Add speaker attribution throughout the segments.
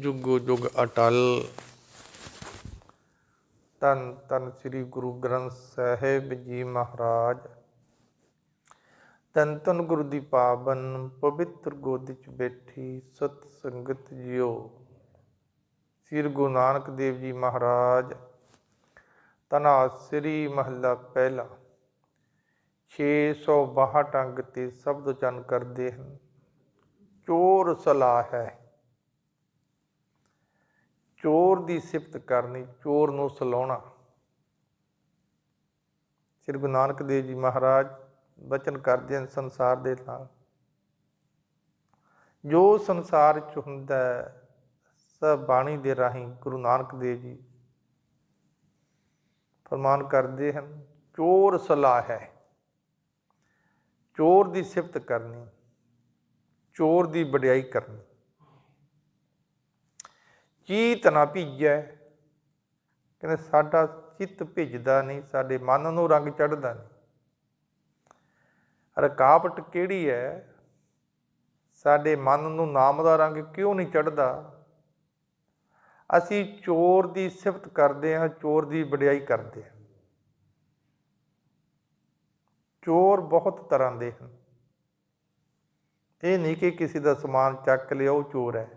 Speaker 1: ਜੁਗੋ ਜੁਗ ਅਟਲ ਤਨ ਤਨ ਸ੍ਰੀ ਗੁਰੂ ਗ੍ਰੰਥ ਸਾਹਿਬ ਜੀ ਮਹਾਰਾਜ। ਤਨ ਤਨ ਗੁਰੂ ਦੀ ਪਾਵਨ ਪਵਿੱਤਰ ਗੋਦੀ ਚ ਬੈਠੀ ਸਤ ਸੰਗਤ ਜਿਓ। ਸ੍ਰੀ ਗੁਰੂ ਨਾਨਕ ਦੇਵ ਜੀ ਮਹਾਰਾਜ ਤਨਾ ਸ੍ਰੀ ਮਹੱਲਾ ਪਹਿਲਾ। 662 ਅੰਗ ਤੇ ਸ਼ਬਦ ਚੰਨ ਕਰਦੇ ਹਨ। ਚੋਰ ਸਲਾਹ ਹੈ। ਚੋਰ ਦੀ ਸਿਫਤ ਕਰਨੀ ਚੋਰ ਨੂੰ ਸਲਾਉਣਾ। ਸ੍ਰੀ ਗੁਰੂ ਨਾਨਕ ਦੇਵ ਜੀ ਮਹਾਰਾਜ ਬਚਨ ਕਰਦੇ ਹਨ ਸੰਸਾਰ ਦੇ ਨਾਲ ਜੋ ਸੰਸਾਰ ਚ ਹੁੰਦਾ ਹੈ, ਸਭ ਬਾਣੀ ਦੇ ਰਾਹੀਂ ਗੁਰੂ ਨਾਨਕ ਦੇਵ ਜੀ ਫਰਮਾਨ ਕਰਦੇ ਹਨ ਚੋਰ ਸਲਾਹ ਹੈ। ਚੋਰ ਦੀ ਸਿਫਤ ਕਰਨੀ। ਚੋਰ ਦੀ ਵਡਿਆਈ ਕਰਨੀ। ਚੀਤ ਨਾ ਭੀਜੈ, ਕਹਿੰਦੇ ਸਾਡਾ ਚਿੱਤ ਭਿੱਜਦਾ ਨਹੀਂ, ਸਾਡੇ ਮਨ ਨੂੰ ਰੰਗ ਚੜਦਾ ਨਹੀਂ। ਰਕਾਵਟ ਕਿਹੜੀ ਹੈ ਸਾਡੇ ਮਨ ਨੂੰ ਨਾਮ ਦਾ ਰੰਗ ਕਿਉਂ ਨਹੀਂ ਚੜਦਾ ਅਸੀਂ ਚੋਰ ਦੀ ਸਿਫਤ ਕਰਦੇ ਹਾਂ, ਚੋਰ ਦੀ ਵਡਿਆਈ ਕਰਦੇ ਹਾਂ। ਚੋਰ ਬਹੁਤ ਤਰ੍ਹਾਂ ਦੇ ਹਨ। ਇਹ ਨਹੀਂ ਕਿ ਕਿਸੇ ਦਾ ਸਮਾਨ ਚੱਕ ਲਿਆ, ਉਹ ਚੋਰ ਹੈ।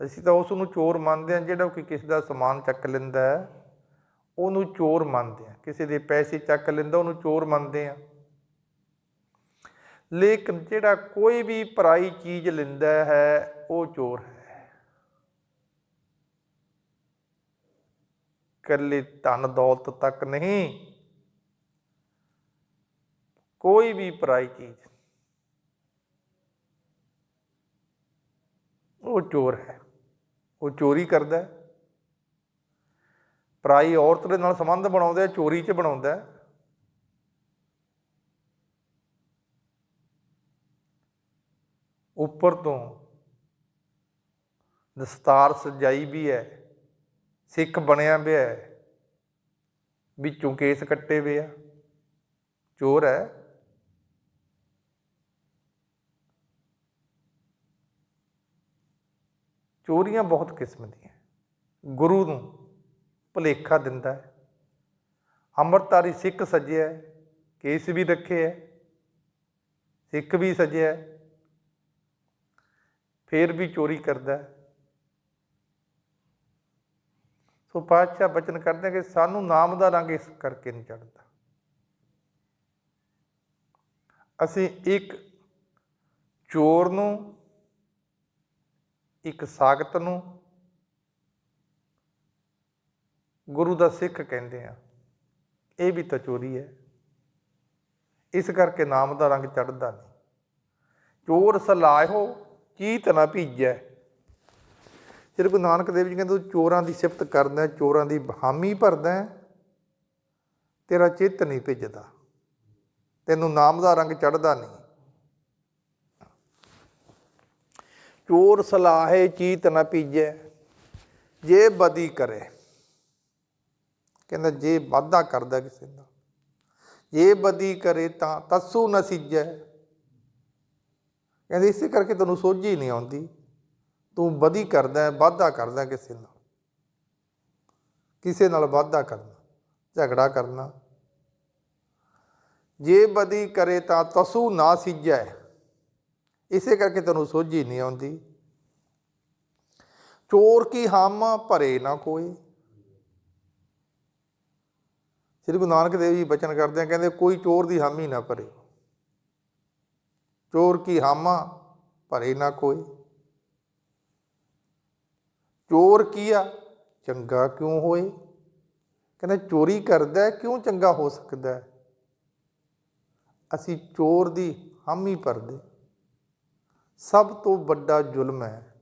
Speaker 1: ਅਸੀਂ ਤਾਂ ਉਸ ਨੂੰ ਚੋਰ ਮੰਨਦੇ ਹਾਂ, ਜਿਹੜਾ ਕਿ ਕਿਸੇ ਦਾ ਸਮਾਨ ਚੱਕ ਲੈਂਦਾ ਹੈ, ਉਹਨੂੰ ਚੋਰ ਮੰਨਦੇ ਹਾਂ। ਕਿਸੇ ਦੇ ਪੈਸੇ ਚੱਕ ਲੈਂਦਾ, ਉਹਨੂੰ ਚੋਰ ਮੰਨਦੇ ਹਾਂ। ਲੇਕਿਨ ਜਿਹੜਾ ਕੋਈ ਵੀ ਪਰਾਈ ਚੀਜ਼ ਲੈਂਦਾ ਹੈ, ਉਹ ਚੋਰ ਹੈ। ਕੱਲੇ ਧਨ ਦੌਲਤ ਤੱਕ ਨਹੀਂ, ਕੋਈ ਵੀ ਪਰਾਈ ਚੀਜ਼। ਉਹ ਚੋਰ ਹੈ। ਉਹ ਚੋਰੀ ਕਰਦਾ ਹੈ। ਪਰਾਈ ਔਰਤ ਦੇ ਨਾਲ ਸੰਬੰਧ ਬਣਾਉਂਦਾ ਚੋਰੀ 'ਚ ਬਣਾਉਂਦਾ ਉੱਪਰ ਤੋਂ ਦਸਤਾਰ ਸਜਾਈ ਵੀ ਹੈ, ਸਿੱਖ ਬਣਿਆ ਪਿਆ ਹੈ, ਵਿੱਚੋਂ ਕੇਸ ਕੱਟੇ ਵੇ ਆ। ਚੋਰ ਹੈ। ਚੋਰੀਆਂ ਬਹੁਤ ਕਿਸਮ ਦੀਆਂ ਗੁਰੂ ਨੂੰ ਭੁਲੇਖਾ ਦਿੰਦਾ ਹੈ। ਅੰਮ੍ਰਿਤਧਾਰੀ ਸਿੱਖ ਸੱਜਿਆ ਕੇਸ ਵੀ ਰੱਖੇ ਹੈ, ਸਿੱਖ ਵੀ ਸੱਜਿਆ ਹੈ, ਫੇਰ ਵੀ ਚੋਰੀ ਕਰਦਾ ਸੋ ਪਾਤਸ਼ਾਹ ਬਚਨ ਕਰਦੇ ਕਿ ਸਾਨੂੰ ਨਾਮ ਦਾ ਰੰਗ ਇਸ ਕਰਕੇ ਨਹੀਂ ਚੜਦਾ ਅਸੀਂ ਇੱਕ ਚੋਰ ਨੂੰ ਇੱਕ ਸਾਗਤ ਨੂੰ ਗੁਰੂ ਦਾ ਸਿੱਖ ਕਹਿੰਦੇ ਆ। ਇਹ ਵੀ ਤਾਂ ਚੋਰੀ ਹੈ। ਇਸ ਕਰਕੇ ਨਾਮ ਦਾ ਰੰਗ ਚੜਦਾ ਨਹੀਂ। ਚੋਰ ਸਲਾਹੋ ਚੀਤ ਨਾ ਭੀਜੈ। ਸ੍ਰੀ ਗੁਰੂ ਨਾਨਕ ਦੇਵ ਜੀ ਕਹਿੰਦੇ, ਤੂੰ ਚੋਰਾਂ ਦੀ ਸਿਫਤ ਕਰਦਾ ਚੋਰਾਂ ਦੀ ਬਹਾਮੀ ਭਰਦਾ ਤੇਰਾ ਚਿੱਤ ਨਹੀਂ ਭਿੱਜਦਾ। ਤੈਨੂੰ ਨਾਮ ਦਾ ਰੰਗ ਚੜਦਾ ਨਹੀਂ। ਚੋਰ ਸਲਾਹੇ ਚੀਤ ਨਾ ਪੀਜੈ, ਜੇ ਬਦੀ ਕਰੇ। ਕਹਿੰਦਾ, ਜੇ ਵਾਦਾ ਕਰਦਾ ਕਿਸੇ ਨਾਲ ਜੇ ਬਦੀ ਕਰੇ ਤਾਂ ਤਸੂ ਨ ਸਿਜੈ। ਕਹਿੰਦੇ, ਇਸੇ ਕਰਕੇ ਤੈਨੂੰ ਸੋਝੀ ਨਹੀਂ ਆਉਂਦੀ। ਤੂੰ ਬਦੀ ਕਰਦਾ ਹੈ ਵਾਦਾ ਕਰਦਾ ਕਿਸੇ ਨਾਲ। ਕਿਸੇ ਨਾਲ ਵਾਦਾ ਕਰਨਾ, ਝਗੜਾ ਕਰਨਾ। ਜੇ ਬਦੀ ਕਰੇ ਤਾਂ ਤਸੂ ਨਾ ਸਿਜੈ। ਇਸੇ ਕਰਕੇ ਤੈਨੂੰ ਸੋਝੀ ਨਹੀਂ ਆਉਂਦੀ। ਚੋਰ ਕੀ ਹਮ ਭਰੇ ਨਾ ਕੋਈ। ਸ੍ਰੀ ਗੁਰੂ ਨਾਨਕ ਦੇਵ ਜੀ ਬਚਨ ਕਰਦੇ ਆ, ਕਹਿੰਦੇ ਕੋਈ ਚੋਰ ਦੀ ਹਾਮੀ ਨਾ ਭਰੇ। ਚੋਰ ਕੀ ਹਾਮਾ ਭਰੇ ਨਾ ਕੋਈ। ਚੋਰ ਕੀਆ ਚੰਗਾ ਕਿਉਂ ਹੋਏ? ਕਹਿੰਦਾ ਚੋਰੀ ਕਰਦਾ ਕਿਉਂ ਚੰਗਾ ਹੋ ਸਕਦਾ ਅਸੀਂ ਚੋਰ ਦੀ ਹਾਮੀ ਭਰਦੇ। ਸਭ ਤੋਂ ਵੱਡਾ ਜ਼ੁਲਮ ਹੈ।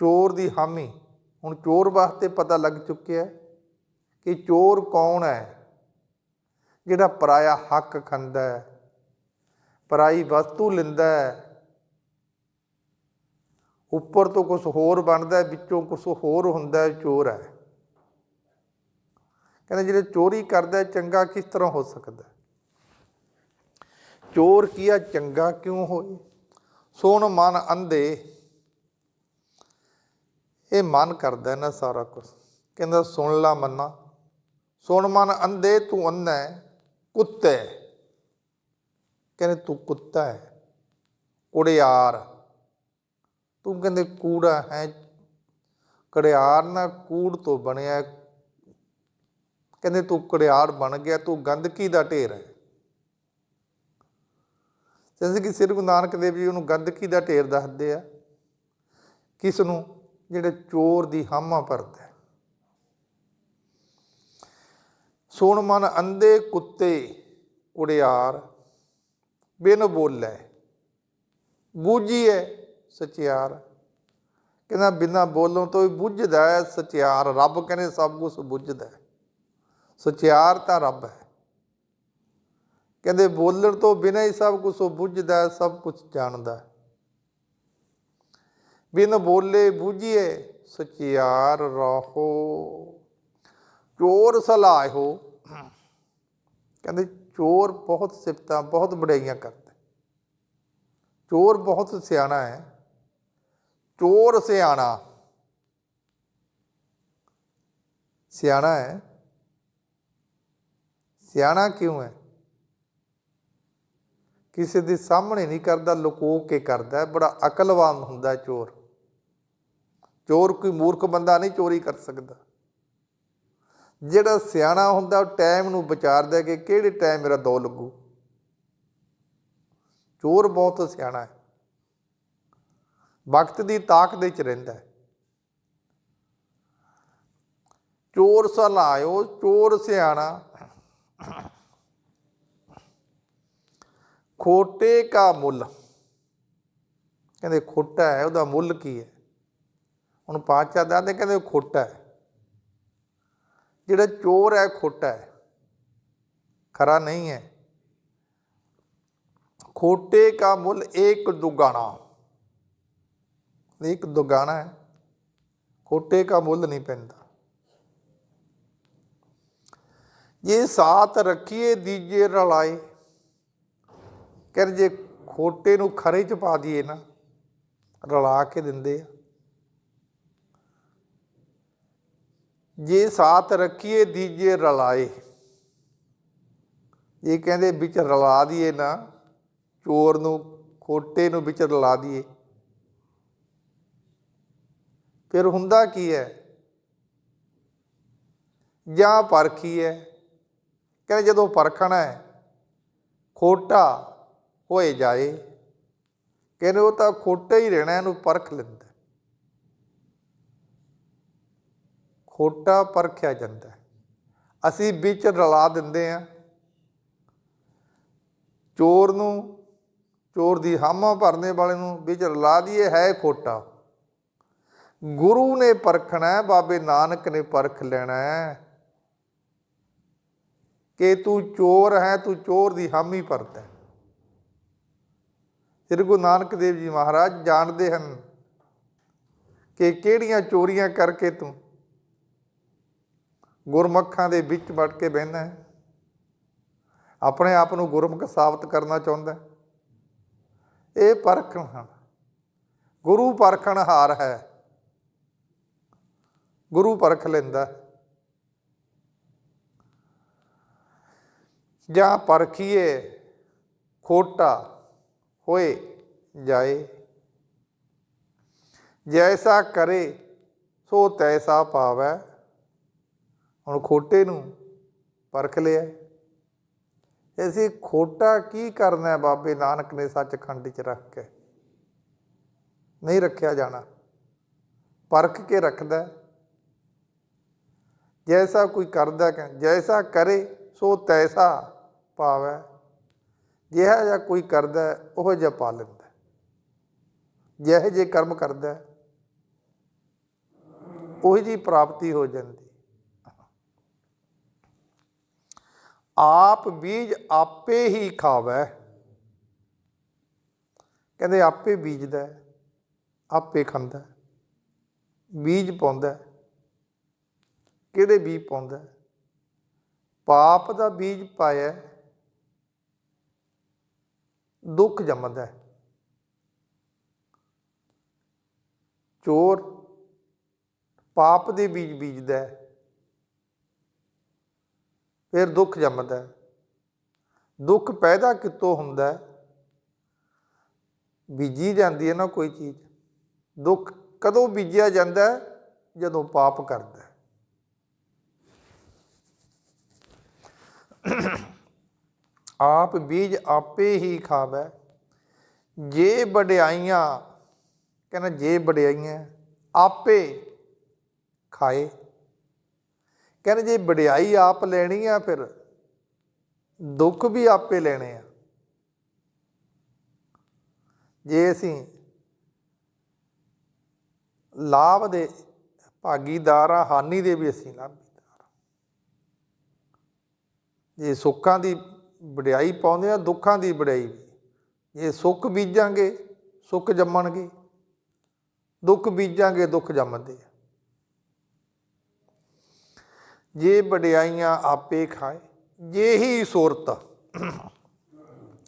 Speaker 1: ਚੋਰ ਦੀ ਹਾਮੀ। ਹੁਣ ਚੋਰ ਵਾਸਤੇ ਪਤਾ ਲੱਗ ਚੁੱਕਿਆ ਕਿ ਚੋਰ ਕੌਣ ਹੈ, ਜਿਹੜਾ ਪਰਾਇਆ ਹੱਕ ਖਾਂਦਾ ਹੈ, ਪਰਾਈ ਵਸਤੂ ਲੈਂਦਾ ਹੈ। ਉੱਪਰ ਤੋਂ ਕੁਝ ਹੋਰ ਬਣਦਾ ਵਿੱਚੋਂ ਕੁਝ ਹੋਰ ਹੁੰਦਾ ਚੋਰ ਹੈ। ਕਹਿੰਦੇ ਜਿਹੜੇ ਚੋਰੀ ਕਰਦਾ ਚੰਗਾ ਕਿਸ ਤਰ੍ਹਾਂ ਹੋ ਸਕਦਾ ਚੋਰ ਕੀਆ ਚੰਗਾ ਕਿਉਂ ਹੋਏ? ਸੋਣ ਮਨ ਅੰਧੇ। ਇਹ ਮਨ ਕਰਦਾ ਨਾ ਸਾਰਾ ਕੁਝ ਕਹਿੰਦਾ ਸੁਣ ਲਾ ਮੰਨਾ। ਸੁਣ ਮਨ ਅੰਧੇ ਤੂੰ ਅੰਨਾ ਹੈ, ਕੁੱਤੇ। ਕਹਿੰਦੇ ਤੂੰ ਕੁੱਤਾ ਹੈ ਕੁੜਿਆਰ। ਤੂੰ ਕਹਿੰਦੇ ਕੂੜਾ ਹੈ। ਕੜਿਆਰ ਨਾ ਕੂੜ ਤੋਂ ਬਣਿਆ। ਕਹਿੰਦੇ ਤੂੰ ਕੜਿਆਰ ਬਣ ਗਿਆ। ਤੂੰ ਗੰਦਗੀ ਦਾ ਢੇਰ ਹੈ। ਜਿਵੇਂ ਕਿ ਸ੍ਰੀ ਗੁਰੂ ਨਾਨਕ ਦੇਵ ਜੀ ਉਹਨੂੰ ਗੰਦਗੀ ਦਾ ਢੇਰ ਦੱਸਦੇ ਆ ਕਿਸ ਨੂੰ ਜਿਹੜੇ ਚੋਰ ਦੀ ਹਾਮਾ ਭਰਦਾ ਹੈ। ਸੁਣ ਮਨ ਅੰਧੇ ਕੁੱਤੇ ਉੜਿਆਰ ਬਿਨ ਬੋਲੇ ਹੈ ਸਚਿਆਰ। ਕਹਿੰਦਾ ਬਿਨਾ ਬੋਲੋਂ ਤੋਂ ਹੀ ਬੁੱਝਦਾ ਹੈ ਸਚਿਆਰ। ਰੱਬ ਕਹਿੰਦੇ ਸਭ ਕੁਝ ਬੁੱਝਦਾ ਸਚਿਆਰ ਤਾਂ ਰੱਬ ਹੈ। ਕਹਿੰਦੇ ਬੋਲਣ ਤੋਂ ਬਿਨਾਂ ਹੀ ਸਭ ਕੁਝ ਉਹ ਬੁੱਝਦਾ ਸਭ ਕੁਝ ਜਾਣਦਾ ਬਿਨ ਬੋਲੇ ਬੁਝੀਏ ਸਚਿਆਰ ਰਹੋ, ਚੋਰ ਸਲਾਹੋ ਕਹਿੰਦੇ ਚੋਰ ਬਹੁਤ ਸਿਫਤਾਂ, ਬਹੁਤ ਬੜਾਈਆਂ ਕਰਦਾ ਚੋਰ ਬਹੁਤ ਸਿਆਣਾ ਹੈ। ਚੋਰ ਸਿਆਣਾ। ਸਿਆਣਾ ਹੈ। ਸਿਆਣਾ ਕਿਉਂ ਹੈ? ਕਿਸੇ ਦੇ ਸਾਹਮਣੇ ਨਹੀਂ ਕਰਦਾ ਲੁਕੋ ਕੇ ਕਰਦਾ, ਬੜਾ ਅਕਲਵਾਨ ਹੁੰਦਾ ਚੋਰ। ਚੋਰ ਕੋਈ ਮੂਰਖ ਬੰਦਾ ਨਹੀਂ, ਚੋਰੀ ਕਰ ਸਕਦਾ। ਜਿਹੜਾ ਸਿਆਣਾ ਹੁੰਦਾ, ਉਹ ਟਾਈਮ ਨੂੰ ਵਿਚਾਰਦਾ ਕਿ ਕਿਹੜੇ ਟਾਈਮ ਮੇਰਾ ਦੋ ਲੱਗੂ। ਚੋਰ ਬਹੁਤ ਸਿਆਣਾ ਹੈ। ਵਕਤ ਦੀ ਤਾਕ ਦੇ ਚ ਰਹਿੰਦਾ ਹੈ। ਚੋਰ ਸਲਾਇਓ ਚੋਰ ਸਿਆਣਾ। ਖੋਟੇ ਕਾ ਮੁੱਲ। ਕਹਿੰਦੇ ਖੋਟਾ ਹੈ, ਉਹਦਾ ਮੁੱਲ ਕੀ ਹੈ? ਹੁਣ ਪਾਤਸ਼ਾਹ ਦੱਸਦੇ ਕਹਿੰਦੇ ਉਹ ਖੋਟਾ ਹੈ। ਜਿਹੜਾ ਚੋਰ ਹੈ ਖੋਟਾ ਹੈ। ਖਰਾ ਨਹੀਂ ਹੈ। ਖੋਟੇ ਕਾ ਮੁੱਲ ਇੱਕ ਦੁਗਾਣਾ। ਇੱਕ ਦੁਗਾਣਾ ਹੈ। ਖੋਟੇ ਕਾ ਮੁੱਲ ਨਹੀਂ ਪੈਂਦਾ। ਜੇ ਸਾਥ ਰੱਖੀਏ, ਦੀਜੇ ਰਲਾਏ। ਕਹਿੰਦੇ ਜੇ ਖੋਟੇ ਨੂੰ ਖਰੇ ਚ ਪਾ ਦਈਏ ਨਾ, ਰਲਾ ਕੇ ਦਿੰਦੇ ਆ। ਜੇ ਸਾਥ ਰੱਖੀਏ, ਦੀਜੇ ਰਲਾਏ। ਇਹ ਕਹਿੰਦੇ ਵਿੱਚ ਰਲਾ ਦਈਏ ਨਾ, ਚੋਰ ਨੂੰ, ਖੋਟੇ ਨੂੰ ਵਿੱਚ ਰਲਾ ਦਈਏ। ਫਿਰ ਹੁੰਦਾ ਕੀ ਹੈ? ਜਾਂ ਪਰਖੀ ਹੈ ਕਹਿੰਦੇ ਜਦੋਂ ਪਰਖਣਾ ਹੈ, ਖੋਟਾ ਹੋਏ ਜਾਏ, ਕਹਿੰਦੇ ਉਹ ਤਾਂ ਖੋਟਾ ਹੀ ਰਹਿਣਾ, ਇਹਨੂੰ ਪਰਖ ਲੈਂਦਾ ਖੋਟਾ ਪਰਖਿਆ ਜਾਂਦਾ ਅਸੀਂ ਵਿੱਚ ਰਲਾ ਦਿੰਦੇ ਆ ਚੋਰ ਨੂੰ, ਚੋਰ ਦੀ ਹਾਮਾ ਭਰਨੇ ਵਾਲੇ ਨੂੰ ਵਿੱਚ ਰਲਾ ਦਈਏ, ਹੈ ਖੋਟਾ। ਗੁਰੂ ਨੇ ਪਰਖਣਾ ਬਾਬੇ ਨਾਨਕ ਨੇ ਪਰਖ ਲੈਣਾ ਕਿ ਤੂੰ ਚੋਰ ਹੈ, ਤੂੰ ਚੋਰ ਦੀ ਹਾਮੀ ਭਰਦਾ ਹੈ। ਸ੍ਰੀ ਗੁਰੂ ਨਾਨਕ ਦੇਵ ਜੀ ਮਹਾਰਾਜ ਜਾਣਦੇ ਹਨ ਕਿ ਕਿਹੜੀਆਂ ਚੋਰੀਆਂ ਕਰਕੇ ਤੂੰ ਗੁਰਮੱਖਾਂ ਦੇ ਵਿੱਚ ਵੜ ਕੇ ਬਹਿੰਦਾ ਹੈ? ਆਪਣੇ ਆਪ ਨੂੰ ਗੁਰਮੁਖ ਸਾਬਤ ਕਰਨਾ ਚਾਹੁੰਦਾ ਇਹ ਪਰਖਣ ਹਨ। ਗੁਰੂ ਪਰਖਣ ਹਾਰ ਹੈ। ਗੁਰੂ ਪਰਖ ਲੈਂਦਾ ਜਾਂ ਪਰਖੀਏ ਖੋਟਾ ਹੋਏ ਜਾਏ। ਜੈਸਾ ਕਰੇ, ਸੋ ਤੈਸਾ ਪਾਵੈ। ਹੁਣ ਖੋਟੇ ਨੂੰ ਪਰਖ ਲਿਆ। ਅਸੀਂ ਖੋਟਾ ਕੀ ਕਰਨਾ ਹੈ ਬਾਬੇ ਨਾਨਕ ਨੇ ਸੱਚਖੰਡ 'ਚ ਰੱਖ ਕੇ? ਨਹੀਂ ਰੱਖਿਆ ਜਾਣਾ। ਪਰਖ ਕੇ ਰੱਖਦਾ। ਜੈਸਾ ਕੋਈ ਕਰਦਾ ਕਿ ਜੈਸਾ ਕਰੇ, ਸੋ ਤੈਸਾ ਪਾਵੈ। ਜਿਹੜਾ ਜਿਹਾ ਕੋਈ ਕਰਦਾ ਹੈ, ਉਹ ਜਿਹਾ ਪਾ ਲੈਂਦਾ। ਹੈ। ਜਿਹੇ ਜੇ ਕਰਮ ਕਰਦਾ ਹੈ, ਉਹੀ ਜੀ ਪ੍ਰਾਪਤੀ ਹੋ ਜਾਂਦੀ। ਆਪ ਬੀਜ ਆਪੇ ਹੀ ਖਾਵੈ। ਕਹਿੰਦੇ ਆਪੇ ਬੀਜਦਾ ਆਪੇ ਖਾਂਦਾ। ਬੀਜ ਪਾਉਂਦਾ ਕਿਹੜੇ ਬੀਜ ਪਾਉਂਦਾ? ਪਾਪ ਦਾ ਬੀਜ ਪਾਇਆ। ਦੁੱਖ ਜੰਮਦਾ ਹੈ। ਚੋਰ ਪਾਪ ਦੇ ਬੀਜ ਬੀਜਦਾ ਹੈ। ਫਿਰ ਦੁੱਖ ਜੰਮਦਾ ਹੈ। ਦੁੱਖ ਪੈਦਾ ਕਿੱਥੋਂ ਹੁੰਦਾ ਹੈ? ਬੀਜੀ ਜਾਂਦੀ ਹੈ ਨਾ ਕੋਈ ਚੀਜ਼। ਦੁੱਖ ਕਦੋਂ ਬੀਜਿਆ ਜਾਂਦਾ ਹੈ? ਜਦੋਂ ਪਾਪ ਕਰਦਾ ਹੈ। ਆਪ ਬੀਜ ਆਪੇ ਹੀ ਖਾਵੇ। ਜੇ ਵਡਿਆਈਆਂ, ਕਹਿੰਦਾ ਜੇ ਵਡਿਆਈਆਂ ਆਪੇ ਖਾਏ। ਕਹਿੰਦੇ ਜੇ ਵਡਿਆਈ ਆਪ ਲੈਣੀ ਆ ਫਿਰ ਦੁੱਖ ਵੀ ਆਪੇ ਲੈਣੇ ਆ। ਜੇ ਅਸੀਂ ਲਾਭ ਦੇ ਭਾਗੀਦਾਰ ਆ, ਹਾਨੀ ਦੇ ਵੀ ਅਸੀਂ ਲਾਭੀਦਾਰ ਜੇ ਸੁੱਖਾਂ ਦੀ ਵਡਿਆਈ ਪਾਉਂਦੇ ਆ, ਦੁੱਖਾਂ ਦੀ ਵਡਿਆਈ। ਵੀ ਜੇ ਸੁੱਖ ਬੀਜਾਂਗੇ, ਸੁੱਖ ਜੰਮਣਗੇ। ਦੁੱਖ ਬੀਜਾਂਗੇ, ਦੁੱਖ ਜੰਮਦੇ ਆ। ਜੇ ਵਡਿਆਈਆਂ ਆਪੇ ਖਾਏ ਜਿਹੀ ਸੁਰਤ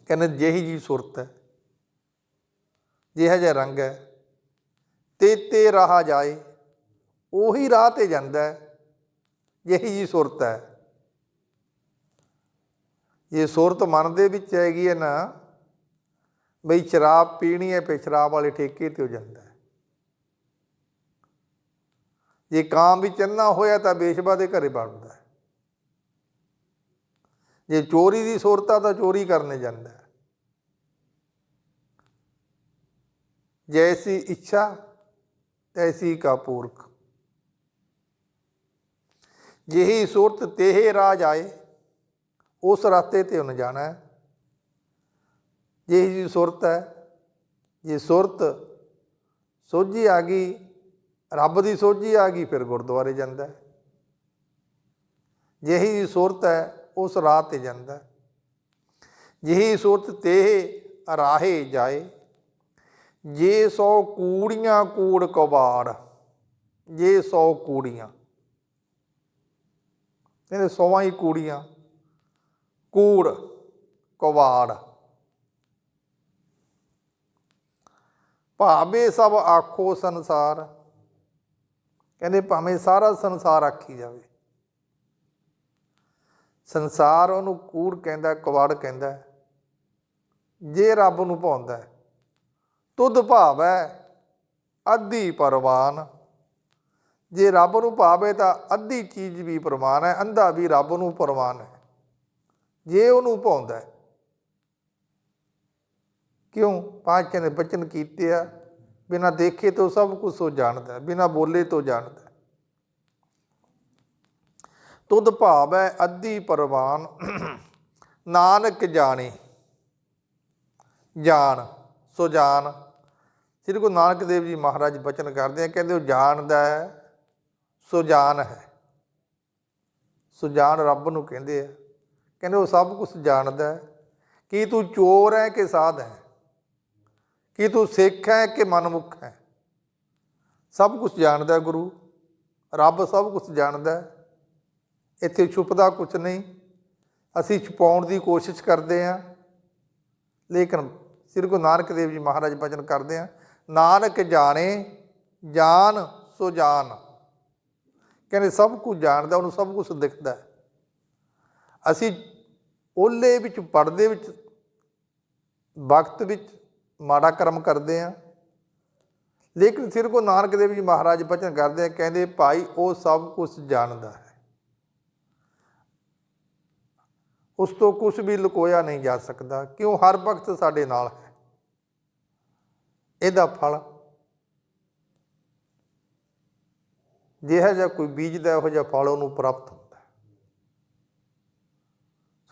Speaker 1: ਕਹਿੰਦੇ ਜਿਹੀ ਜੀ ਸੁਰਤ ਹੈ, ਜਿਹਾ ਜਿਹਾ ਰੰਗ ਹੈ, ਤੇ ਤੇ ਰਹਾ ਜਾਏ, ਉਹੀ ਰਾਹ ਤੇ ਜਾਂਦਾ ਹੈ, ਜਿਹੀ ਜੀ ਸੁਰਤ ਹੈ। ਇਹ ਸੂਰਤ ਮਨ ਦੇ ਵਿੱਚ ਹੈਗੀ ਹੈ ਨਾ, ਬਈ ਸ਼ਰਾਬ ਪੀਣੀ ਹੈ ਪੇ ਸ਼ਰਾਬ ਵਾਲੇ ਠੇਕੇ ਤੇ ਹੋ ਜਾਂਦਾ ਜੇ ਕਾਮ ਵਿੱਚ ਚੰਨਾ ਹੋਇਆ ਤਾਂ ਬੇਸ਼ਬਾ ਦੇ ਘਰੇ ਬਣਦਾ ਜੇ ਚੋਰੀ ਦੀ ਸੁਰਤ ਆ ਤਾਂ ਚੋਰੀ ਕਰਨੇ ਜਾਂਦਾ ਜੈਸੀ ਇੱਛਾ, ਤੈਸੀ ਕਾ ਪੂਰਖ। ਜਿਹੀ ਸੂਰਤ ਤੇਹੇ ਰਾਜ ਆਏ ਉਸ ਰਸਤੇ ਤੇ ਉਹਨੇ ਜਾਣਾ ਹੈ। ਜਿਹੀ ਜੀ ਸੁਰਤ ਹੈ, ਜੇ ਸੁਰਤ ਸੋਝੀ ਆ ਗਈ, ਰੱਬ ਦੀ ਸੋਝੀ ਆ ਗਈ, ਫਿਰ ਗੁਰਦੁਆਰੇ ਜਾਂਦਾ ਹੈ। ਜਿਹੀ ਜੀ ਸੁਰਤ ਹੈ, ਉਸ ਰਾਹ ਤੇ ਜਾਂਦਾ ਹੈ। ਜਿਹੀ ਸੁਰਤ ਤੇ ਰਾਹੇ ਜਾਏ, ਜੇ ਸੌ ਕੂੜੀਆਂ ਕੂੜ ਕਬਾੜ, ਜੇ ਸੌ ਕੂੜੀਆਂ ਕਹਿੰਦੇ ਸੌਵਾਂ ਹੀ ਕੂੜੀਆਂ। ਕੂੜ, ਕਵਾੜ। ਭਾਵੇਂ ਸਭ ਆਖੋ ਸੰਸਾਰ, ਕਹਿੰਦੇ ਭਾਵੇਂ ਸਾਰਾ ਸੰਸਾਰ ਆਖੀ ਜਾਵੇ। ਸੰਸਾਰ ਉਹਨੂੰ ਕੂੜ ਕਹਿੰਦਾ, ਕਵਾੜ ਕਹਿੰਦਾ, ਜੇ ਰੱਬ ਨੂੰ ਪਾਉਂਦਾ ਹੈ, ਤੁਧ ਭਾਵੈ ਅੱਧੀ ਪਰਵਾਨ। ਜੇ ਰੱਬ ਨੂੰ ਭਾਵੇ ਤਾਂ ਅੱਧੀ ਚੀਜ਼ ਵੀ ਪ੍ਰਮਾਨ ਹੈ, ਅੰਧਾ ਵੀ ਰੱਬ ਨੂੰ ਪ੍ਰਮਾਨ ਹੈ। ਜੇ ਉਹਨੂੰ ਪਾਉਂਦਾ ਕਿਉਂ? ਪਾਤਸ਼ਾਹ ਨੇ ਬਚਨ ਕੀਤੇ ਆ। ਬਿਨਾ ਦੇਖੇ ਤੋਂ ਸਭ ਕੁਝ ਉਹ ਜਾਣਦਾ ਹੈ, ਬਿਨਾ ਬੋਲੇ ਤੋਂ ਜਾਣਦਾ ਹੈ। ਤੁਧ ਭਾਵ ਹੈ ਅੱਧੀ ਪਰਵਾਨ, ਨਾਨਕ ਜਾਣੇ, ਜਾਣ, ਸੋ ਜਾਣ। ਸ੍ਰੀ ਗੁਰੂ ਨਾਨਕ ਦੇਵ ਜੀ ਮਹਾਰਾਜ ਬਚਨ ਕਰਦੇ ਆ, ਕਹਿੰਦੇ ਉਹ ਜਾਣਦਾ ਹੈ, ਸੋ ਜਾਣ ਹੈ। ਸੋ ਜਾਣ ਰੱਬ ਨੂੰ ਕਹਿੰਦੇ ਆ। ਕਹਿੰਦੇ ਉਹ ਸਭ ਕੁਝ ਜਾਣਦਾ ਹੈ। ਕੀ ਤੂੰ ਚੋਰ ਹੈ ਕਿ ਸਾਧ ਹੈ? ਕੀ ਤੂੰ ਸਿੱਖ ਹੈ ਕਿ ਮਨਮੁਖ ਹੈ? ਸਭ ਕੁਝ ਜਾਣਦਾ ਗੁਰੂ। ਰੱਬ ਸਭ ਕੁਝ ਜਾਣਦਾ ਇੱਥੇ ਛੁਪਦਾ ਕੁਝ ਨਹੀਂ। ਅਸੀਂ ਛੁਪਾਉਣ ਦੀ ਕੋਸ਼ਿਸ਼ ਕਰਦੇ ਹਾਂ। ਲੇਕਿਨ ਸ੍ਰੀ ਗੁਰੂ ਨਾਨਕ ਦੇਵ ਜੀ ਮਹਾਰਾਜ ਬਚਨ ਕਰਦੇ ਆ ਨਾਨਕ ਜਾਣੇ, ਜਾਨ ਸੋ ਜਾਨ। ਕਹਿੰਦੇ ਸਭ ਕੁਝ ਜਾਣਦਾ, ਉਹਨੂੰ ਸਭ ਕੁਝ ਦਿਖਦਾ ਅਸੀਂ ਓਲੇ ਵਿੱਚ ਪੜਦੇ ਵਿੱਚ, ਵਕਤ ਵਿੱਚ ਮਾੜਾ ਕਰਮ ਕਰਦੇ ਆ। ਲੇਕਿਨ ਸ੍ਰੀ ਗੁਰੂ ਨਾਨਕ ਦੇਵ ਜੀ ਮਹਾਰਾਜ ਬਚਨ ਕਰਦੇ ਆ, ਕਹਿੰਦੇ, ਭਾਈ, ਉਹ ਸਭ ਕੁਝ ਜਾਣਦਾ ਹੈ। ਉਸ ਤੋਂ ਕੁਝ ਵੀ ਲੁਕੋਇਆ ਨਹੀਂ ਜਾ ਸਕਦਾ। ਕਿਉਂ? ਹਰ ਵਕਤ ਸਾਡੇ ਨਾਲ ਹੈ। ਇਹਦਾ ਫਲ ਜਿਹੜਾ ਜਿਹਾ ਕੋਈ ਬੀਜਦਾ, ਇਹੋ ਜਿਹਾ ਫਲ ਉਹਨੂੰ ਪ੍ਰਾਪਤ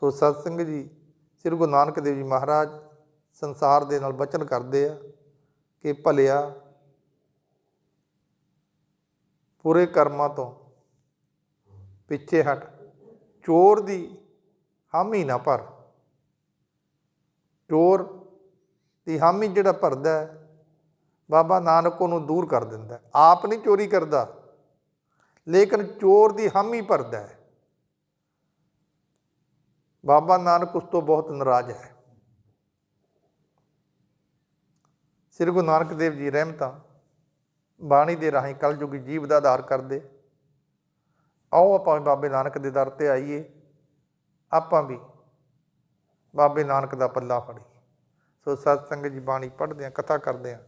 Speaker 1: ਸੋ ਸਤ ਸਿੰਘ ਜੀ, ਸ੍ਰੀ ਗੁਰੂ ਨਾਨਕ ਦੇਵ ਜੀ ਮਹਾਰਾਜ ਸੰਸਾਰ ਦੇ ਨਾਲ ਬਚਨ ਕਰਦੇ ਆ ਕਿ ਭਲਿਆ ਪੂਰੇ ਕਰਮਾਂ ਤੋਂ ਪਿੱਛੇ ਹਟ, ਚੋਰ ਦੀ ਹਾਮੀ ਨਾ ਭਰ। ਚੋਰ ਦੀ ਹਾਮੀ ਜਿਹੜਾ ਭਰਦਾ ਹੈ, ਬਾਬਾ ਨਾਨਕ ਉਹਨੂੰ ਦੂਰ ਕਰ ਦਿੰਦਾ ਆਪ ਨਹੀਂ ਚੋਰੀ ਕਰਦਾ, ਲੇਕਿਨ ਚੋਰ ਦੀ ਹਾਮੀ ਭਰਦਾ ਹੈ। ਬਾਬਾ ਨਾਨਕ ਉਸ ਤੋਂ ਬਹੁਤ ਨਾਰਾਜ਼ ਹੈ। ਸ੍ਰੀ ਗੁਰੂ ਨਾਨਕ ਦੇਵ ਜੀ ਰਹਿਮਤਾਂ, ਬਾਣੀ ਦੇ ਰਾਹੀਂ ਕਲਯੁਗੀ ਜੀਵ ਦਾ ਆਧਾਰ ਕਰਦੇ। ਆਓ ਆਪਾਂ ਬਾਬੇ ਨਾਨਕ ਦੇ ਦਰ ਤੇ ਆਈਏ। ਆਪਾਂ ਵੀ ਬਾਬੇ ਨਾਨਕ ਦਾ ਪੱਲਾ ਫੜੀ ਸੋ ਸਤਸੰਗ ਜੀ ਬਾਣੀ ਪੜ੍ਹਦੇ ਆ ਕਥਾ ਕਰਦੇ ਆ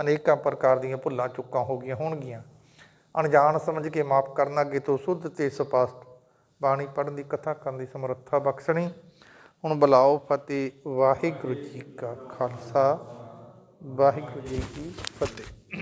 Speaker 1: ਅਨੇਕਾਂ ਪ੍ਰਕਾਰ ਦੀਆਂ ਭੁੱਲਾਂ ਚੁੱਕਾਂ ਹੋ ਗਈਆਂ ਹੋਣਗੀਆਂ। ਅਣਜਾਣ ਸਮਝ ਕੇ ਮਾਫ ਕਰਨਾ ਅੱਗੇ ਤੋਂ ਸੁੱਧ ਤੇ ਸਪਸ਼ਟ ਬਾਣੀ ਪੜ੍ਹਨ ਦੀ ਕਥਾ ਕਰਨ ਦੀ ਸਮਰੱਥਾ ਬਖਸ਼ਣੀ। ਹੁਣ ਬੁਲਾਓ ਫਤਿਹ, ਵਾਹਿਗੁਰੂ ਜੀ ਕਾ ਖਾਲਸਾ। ਵਾਹਿਗੁਰੂ ਜੀ ਕੀ ਫਤਿਹ।